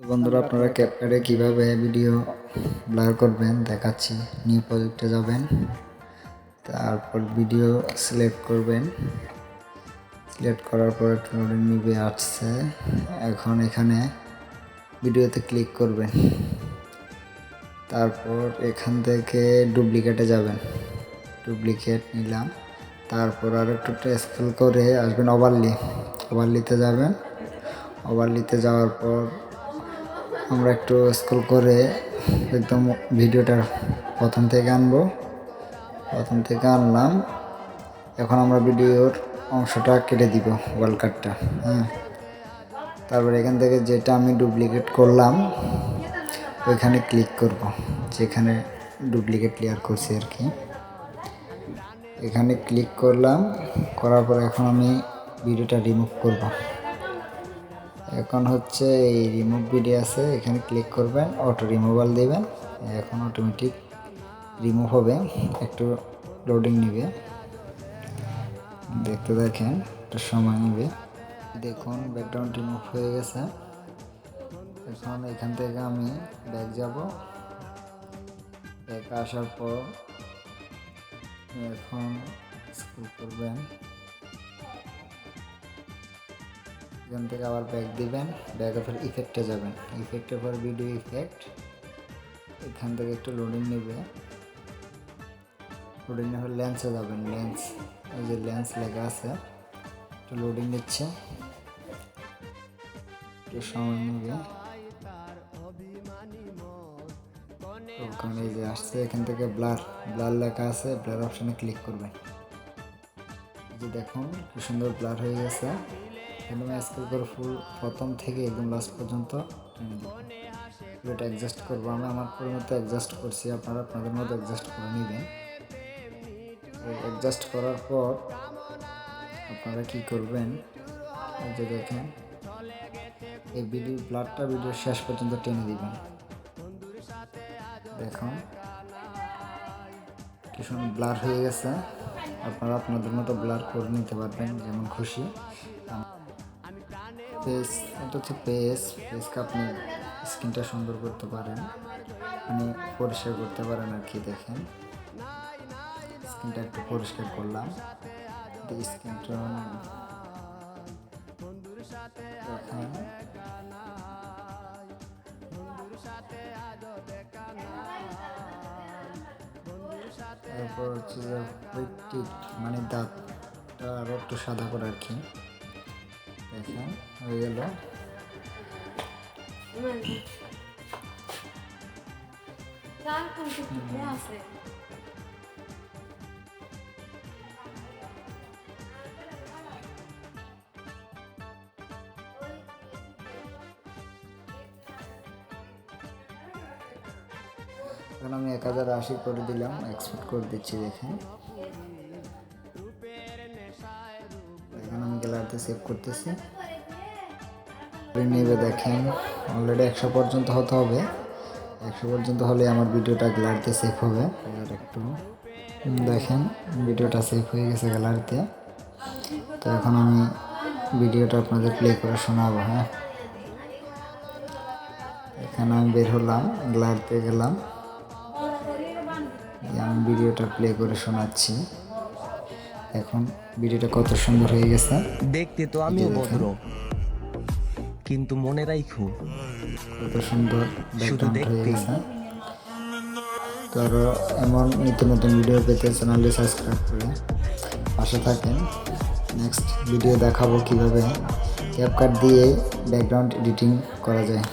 বন্ধুরা, আপনারা ক্যাপকাটে কীভাবে ভিডিও ব্লার করবেন দেখাচ্ছি। নিউ প্রজেক্টে যাবেন, তারপর ভিডিও সিলেক্ট করবেন। সিলেক্ট করার পর নিবে, আসছে। এখন এখানে ভিডিওতে ক্লিক করবেন। তারপর এখান থেকে ডুপ্লিকেটে যাবেন। ডুপ্লিকেট নিলাম। তারপর আর একটু স্কেল করে আসবেন ওভারলি ওভারলিতে যাবেন। ওভারলিতে যাওয়ার পর আমরা একটু স্ক্রল করে একদম ভিডিওটা প্রথম থেকে আনব। প্রথম থেকে আনলাম। এখন আমরা ভিডিওর অংশটা কেটে দিব ওয়াল কাটটা হ্যাঁ। তারপর এখান থেকে যেটা আমি ডুপ্লিকেট করলাম, ওইখানে ক্লিক করব, যেখানে ডুপ্লিকেট ক্লিয়ার করছি আর কি। এখানে ক্লিক করলাম, করার পর এখন আমি ভিডিওটা রিমুভ করব। এখন হচ্ছে এই রিমুভ ভিডিও আছে, এখানে ক্লিক করবেন অটো রিমুভাল দেবেন। এখন অটোমেটিক রিমুভ হবে, একটু লোডিং নেবে। দেখতে দেখেন, একটু সময় নেবে। দেখুন ব্যাকগ্রাউন্ড রিমুভ হয়ে গেছে। এখন এখান থেকে আমি ব্যাক যাব। ব্যাক আসার পর এখন স্কুল করবেন। এখান থেকে আবার ব্যাক দিবেন ব্যাকের পর ইফেক্টে যাবেন। ইফেক্টের পর ভিডিও ইফেক্ট এখান থেকে একটু লোডিং নেবে। লোডিং নেওয়ার লেন্সে যাবেন লেন্স এই যে লেন্স লেখা আছে, একটু লোডিং নিচ্ছে। একটু সময় নেবে। ওখানে যে আসছে, এখান থেকে ব্লার ব্লার লেখা আছে ব্লার অপশানে ক্লিক করবেন। যে দেখুন, কি সুন্দর ব্লার হয়ে গেছে। একদম স্কেল করে ফুল প্রথম থেকে একদম লাস্ট পর্যন্ত টেনে এটা অ্যাডজাস্ট করব। আমি আমার পরিমতো অ্যাডজাস্ট করছি। আপনারা আপনাদের মতো অ্যাডজাস্ট করে নেবেন। অ্যাডজাস্ট করার পর আপনারা কি করবেন? যে দেখেন, এই ভিডিও ব্লাডটা ভিডিও শেষ পর্যন্ত টেনে দিবেন। দেখুন সুন্দর ব্লার হয়ে গেছে। আপনারা আপনাদের মতো ব্লার করে নিতে পারবেন, যেমন খুশি। পেজ এটা হচ্ছে পেজ পেজকে আপনি স্ক্রিনটা সুন্দর করতে পারেন। মানে পরিষ্কার করতে পারেন আর কি, দেখেন। স্ক্রিনটা একটু পরিষ্কার করলাম। স্ক্রিনটা তারপর হচ্ছে যে মানে দাঁতটা আরও একটু সাদা করে আর কি। দেখেন। হয়ে গেল এখন আমি এক হাজার আশি করে দিলাম এক্সপোর্ট করে দিচ্ছি দেখেন এখন আমি গ্যালারিতে সেভ করতেছি নেবে দেখেন। অলরেডি একশো পর্যন্ত হতে হবে। একশো পর্যন্ত হলে আমার ভিডিওটা গ্যালারিতে সেভ হবে। আর একটু। দেখেন ভিডিওটা সেভ হয়ে গেছে গ্যালারিতে তো এখন আমি ভিডিওটা আপনাদের প্লে করে শোনাবো হ্যাঁ? এখানে আমি বের হলাম গ্যালারিতে গেলাম। আমি ভিডিওটা প্লে করে শোনাচ্ছি। এখন ভিডিওটা কত সুন্দর হয়ে গেছে। দেখতে তো আমিও ভদ্র। কিন্তু মনে রাখো কত সুন্দর শুধু দেখতে। তো এমন নিত্য নতুন ভিডিও পেতে চ্যানেলটি সাবস্ক্রাইব করে পাশে থাকেন। নেক্সট ভিডিও দেখাবো কীভাবে। ক্যাপকাট দিয়ে ব্যাকগ্রাউন্ড এডিটিং করা যায়।